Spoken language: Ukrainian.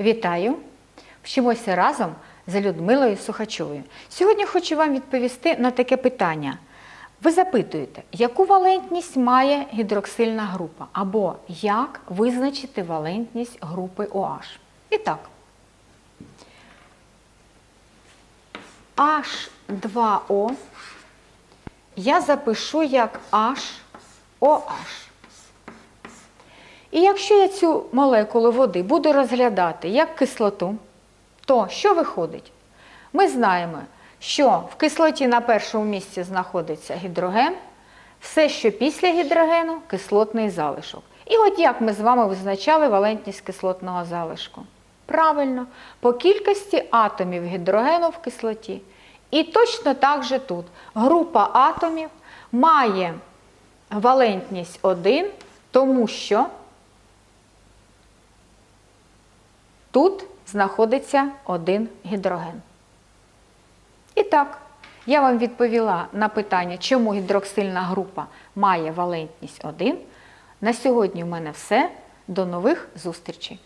Вітаю! Вчимося разом за Людмилою Сухачовою. Сьогодні хочу вам відповісти на таке питання. Ви запитуєте, яку валентність має гідроксильна група, або як визначити валентність групи OH. І так, H2O я запишу як HOH. І якщо я цю молекулу води буду розглядати як кислоту, то що виходить? Ми знаємо, що в кислоті на першому місці знаходиться гідроген, все, що після гідрогену кислотний залишок. І от як ми з вами визначали валентність кислотного залишку? Правильно, по кількості атомів гідрогену в кислоті. І точно так же тут група атомів має валентність 1, тому що Тут знаходиться один гідроген. І так, я вам відповіла на питання, чому гідроксильна група має валентність 1. На сьогодні в мене все. До нових зустрічей!